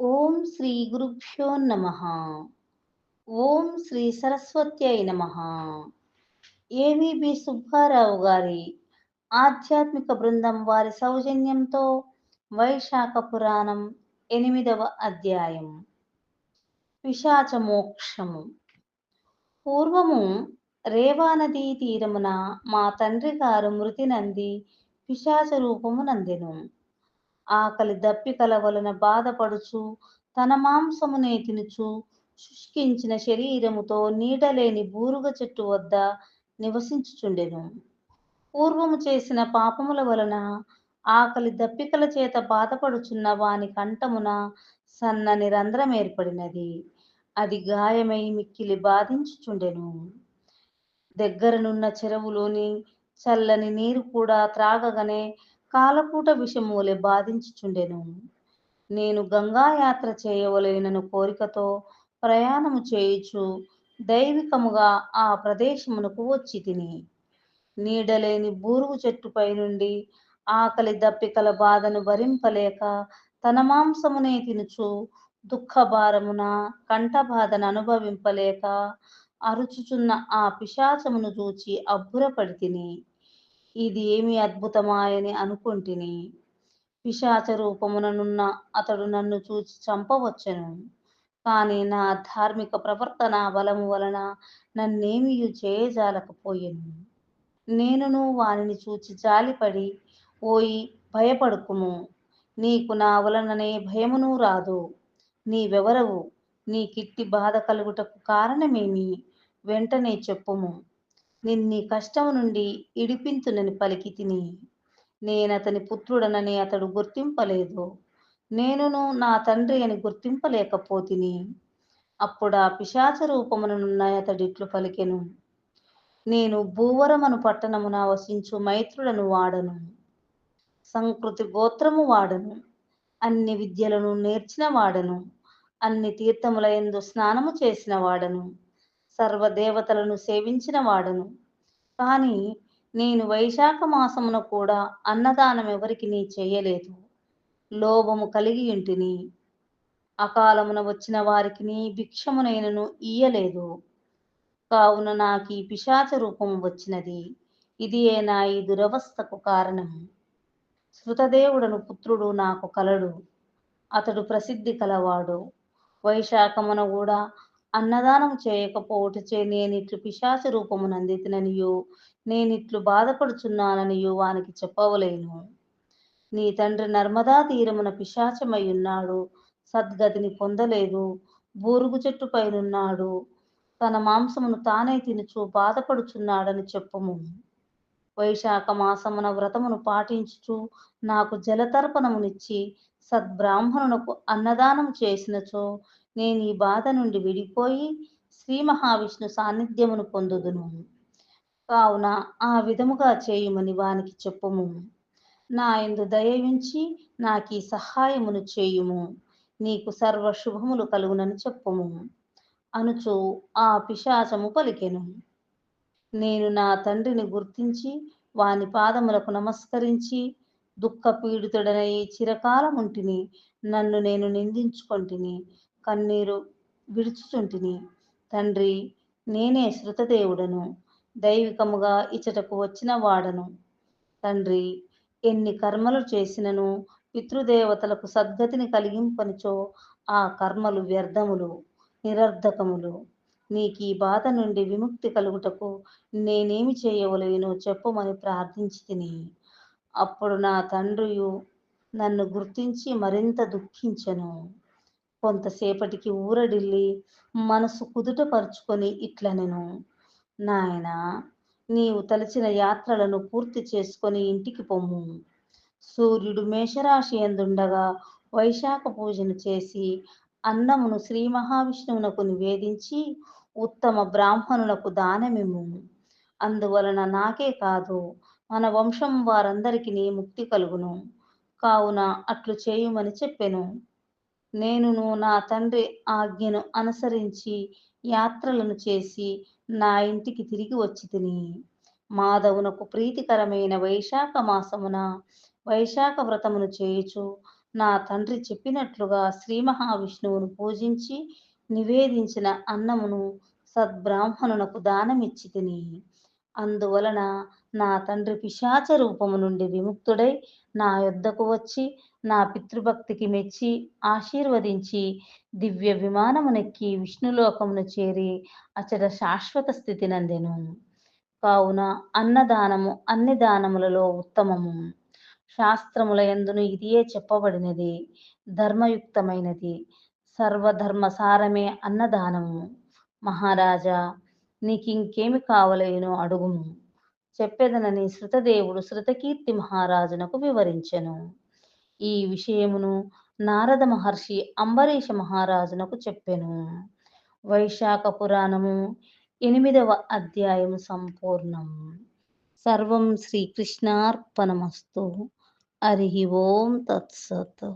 ఓం శ్రీ గురుభ్యో నమ. ఓం శ్రీ సరస్వత్యై నమ. ఏవిబి సుబ్బారావు గారి ఆధ్యాత్మిక బృందం వారి సౌజన్యంతో వైశాఖ పురాణం ఎనిమిదవ అధ్యాయం. పిశాచ మోక్షము. పూర్వము రేవానదీ తీరమున మా తండ్రి గారు మృతి నంది పిశాచ రూపము నందెను. ఆకలి దప్పికల వలన బాధపడుచు తన మాంసమునే తినుచు శుష్కించిన శరీరముతో నీడలేని బూరుగ చెట్టు వద్ద నివసించుచుండెను. పూర్వము చేసిన పాపముల వలన ఆకలి దప్పికల చేత బాధపడుచున్న వాని కంఠమున సన్నని రంధ్రం ఏర్పడినది. అది గాయమై మిక్కిలి బాధించుచుండెను. దగ్గరనున్న చెరువులోని చల్లని నీరు కూడా త్రాగగానే కాలకూట విషమూలె బాధించుచుండెను. నేను గంగా యాత్ర చేయవలెనను కోరికతో ప్రయాణము చేయుచు దైవికముగా ఆ ప్రదేశమునకు వచ్చి తిని. నీడలేని బూరుగు చెట్టుపై నుండి ఆకలి దప్పికల బాధను భరింపలేక తన మాంసమునే తినుచు దుఃఖభారమున కంఠబాధను అనుభవింపలేక అరుచుచున్న ఆ పిశాచమును చూచి అబ్బురపడి తిని. ఇది ఏమి అద్భుతమాయని అనుకుంటుని. పిశాచ రూపముననున్న అతడు నన్ను చూచి చంపవచ్చును. కానీ నా ధార్మిక ప్రవర్తన బలము వలన నన్నేమీ చేయజాలకపోయాను. నేనును వానిని చూచి జాలిపడి ఓయి భయపడుకుము. నీకు నా వలననే భయమును రాదు. నీవెవరవు? నీ కిట్టి బాధ కలుగుటకు కారణమేమి? వెంటనే చెప్పుము. నిన్ని కష్టము నుండి ఇడిపింతునని పలికి తిని నేనతని పుత్రుడనని అతడు గుర్తింపలేదు. నేనును నా తండ్రి అని గుర్తింపలేకపోతిని. అప్పుడు ఆ పిశాచ రూపముననున్న అతడిట్లు పలికెను. నేను భూవరమను పట్టణమున వసించు మైత్రులను వాడను. సంకృతి గోత్రము వాడను. అన్ని విద్యలను నేర్చిన వాడను. అన్ని తీర్థముల ఎందు స్నానము చేసిన వాడను. సర్వదేవతలను సేవించిన వాడను. కానీ నేను వైశాఖ మాసమున కూడా అన్నదానం ఎవరికి నీ చేయలేదు. లోభము కలిగి ఇంటిని అకాలమున వచ్చిన వారికి నీ భిక్షమునైనను ఇయ్యలేదు. కావున నాకు ఈ పిశాచ రూపము వచ్చినది. ఇది నా ఈ దురవస్థకు కారణం శృతదేవుడను పుత్రుడు నాకు కలడు. అతడు ప్రసిద్ధి కలవాడు. వైశాఖమున కూడా అన్నదానం చేయకపోవటచే నేనిట్లు పిశాచ రూపము నందితిననియో నేనిట్లు బాధపడుచున్నాననియు వానికి చెప్పవలేను. నీ తండ్రి నర్మదా తీరమున పిశాచమై ఉన్నాడు సద్గతిని పొందలేదు బూరుగు చెట్టు పైనున్నాడు తన మాంసమును తానే తినుచు బాధపడుచున్నాడని చెప్పము. వైశాఖ మాసమున వ్రతమును పాటించుచు నాకు జలతర్పణమునిచ్చి సద్బ్రాహ్మణునకు అన్నదానం చేసినచో నేను ఈ బాధ నుండి విడిపోయి శ్రీ మహావిష్ణు సాన్నిధ్యమును పొందుదును. కావున ఆ విధముగా చేయుమని వానికి చెప్పుము. నా ఎందు దయవించి నాకు ఈ సహాయమును చేయుము. నీకు సర్వ శుభములు కలుగునని చెప్పుము. అనుచు ఆ పిశాచము పలికెను. నేను నా తండ్రిని గుర్తించి వాని పాదములకు నమస్కరించి దుఃఖ పీడితుడనై చిరకాలముంటిని నన్ను నేను నిందించుకొంటిని. కన్నీరు విడుచుచుంటిని. తండ్రి నేనే శృతదేవుడను దైవికముగా ఇచ్చటకు వచ్చిన వాడను తండ్రి ఎన్ని కర్మలు చేసినను పితృదేవతలకు సద్గతిని కలిగింపనిచో ఆ కర్మలు వ్యర్థములు నిరర్ధకములు. నీకు ఈ బాధ నుండి విముక్తి కలుగుటకు నేనేమి చేయవలేనో చెప్పమని ప్రార్థించి తిని అప్పుడు నా తండ్రియు నన్ను గుర్తించి మరింత దుఃఖించను. కొంతసేపటికి ఊరడిల్లి మనసు కుదుటపరుచుకొని ఇట్లనెను నాయన నీవు తలచిన యాత్రలను పూర్తి చేసుకొని ఇంటికి పొమ్ము. సూర్యుడు మేషరాశి ఎందుండగా వైశాఖ పూజను చేసి అన్నమును శ్రీ మహావిష్ణువునకు నివేదించి ఉత్తమ బ్రాహ్మణులకు దానమిము అందువలన నాకే కాదు మన వంశం వారందరికి నీ ముక్తి కలుగును. కావున అట్లు చేయుమని చెప్పెను. నేనును నా తండ్రి ఆజ్ఞను అనుసరించి యాత్రలను చేసి నా ఇంటికి తిరిగి వచ్చి తిని. మాధవునకు ప్రీతికరమైన వైశాఖ మాసమున వైశాఖ వ్రతమును చేయుచు నా తండ్రి చెప్పినట్లుగా శ్రీ మహావిష్ణువును పూజించి నివేదించిన అన్నమును సద్బ్రాహ్మణునకు దానమిచ్చి తిని. అందువలన నా తండ్రి పిశాచ రూపము నుండి విముక్తుడై నా యొద్దకు వచ్చి నా పితృభక్తికి మెచ్చి ఆశీర్వదించి దివ్య విమానమునెక్కి విష్ణులోకమును చేరి అచట శాశ్వత స్థితి నందెను. కావున అన్నదానము అన్ని దానములలో ఉత్తమము. శాస్త్రముల ఎందును ఇదియే చెప్పబడినది. ధర్మయుక్తమైనది. సర్వధర్మసారమే అన్నదానము. మహారాజా నీకింకేమి కావలేనో అడుగుము. చెప్పెదనని శృతదేవుడు శృతకీర్తి మహారాజునకు వివరించెను. ఈ విషయమును నారద మహర్షి అంబరీష మహారాజునకు చెప్పెను. వైశాఖ పురాణము ఎనిమిదవ అధ్యాయము సంపూర్ణం. సర్వం శ్రీకృష్ణార్పణమస్తు. హరి ఓం తత్సత్.